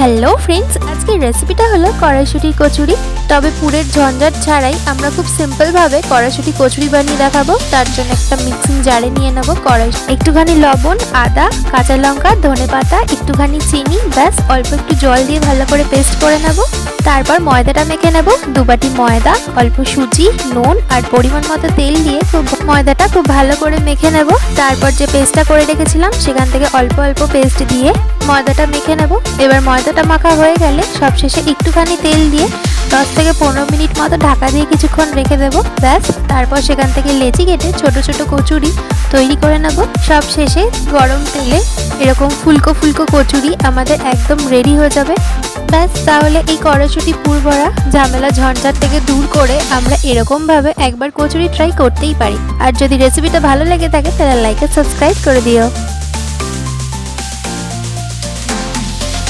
Hello friends আজকের রেসিপিটা হলো কড়াইশুটির কচুরি। তবে পুরের ঝঞ্ঝাট ছাড়াই আমরা খুব সিম্পলভাবে কড়াইশুটি কচুরি বানিয়ে দেখাবো। তার জন্য একটা মিক্সিং জারে নিয়ে নেব কড়াই। একটুখানি লবণ, আদা, কাঁচা লঙ্কা, ধনে পাতা, একটুখানি চিনি, ব্যাস, অল্প একটু জল দিয়ে ভালো করে পেস্ট করে নেব। তারপর ময়দাটা মেখে নেব। দুবাটি ময়দা, অল্প সুজি, নুন আর পরিমাণ মতো তেল দিয়ে খুব ময়দাটা খুব ভালো করে মেখে নেব। তারপর যে পেস্টটা করে রেখেছিলাম, সেখান থেকে অল্প অল্প পেস্ট দিয়ে ময়দাটা মেখে নেব। এবার ময়দাটা মাখা হয়ে গেলে সবশেষে একটুখানি তেল দিয়ে দশ থেকে পনেরো মিনিট মতো ঢাকা দিয়ে কিছুক্ষণ রেখে দেবো। ব্যাস, তারপর সেখান থেকে লেচি কেটে ছোট ছোট কচুরি তৈরি করে নেব। সব শেষে গরম তেলে এরকম ফুলকো ফুলকো কচুরি আমাদের একদম রেডি হয়ে যাবে। ব্যাস, তাহলে এই কড়াইশুটি পুর ভরা ঝামেলা ঝঞ্ঝাট থেকে দূর করে আমরা এরকমভাবে একবার কচুরি ট্রাই করতেই পারি। আর যদি রেসিপিটা ভালো লেগে থাকে, তাহলে লাইক আর সাবস্ক্রাইব করে দিও।